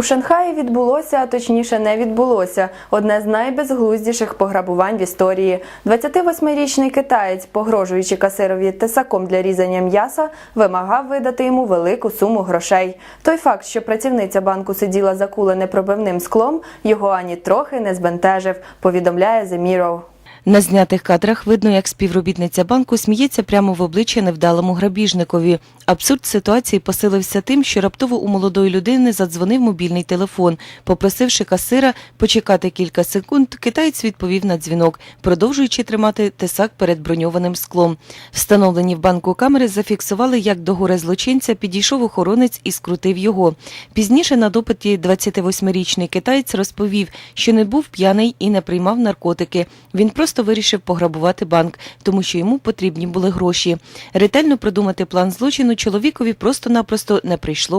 У Шанхаї відбулося, а точніше не відбулося, одне з найбезглуздіших пограбувань в історії. 28-річний китаєць, погрожуючи касирові тесаком для різання м'яса, вимагав видати йому велику суму грошей. Той факт, що працівниця банку сиділа закула непробивним склом, його ані трохи не збентежив, повідомляє The Mirror. На знятих кадрах видно, як співробітниця банку сміється прямо в обличчя невдалому грабіжникові. Абсурд ситуації посилився тим, що раптово у молодої людини задзвонив мобільний телефон. Попросивши касира почекати кілька секунд, китаєць відповів на дзвінок, продовжуючи тримати тесак перед броньованим склом. Встановлені в банку камери зафіксували, як до горе злочинця підійшов охоронець і скрутив його. Пізніше на допиті 28-річний китаєць розповів, що не був п'яний і не приймав наркотики. Він просто вирішив пограбувати банк, тому що йому потрібні були гроші. Ретельно продумати план злочину чоловікові просто-напросто не прийшло в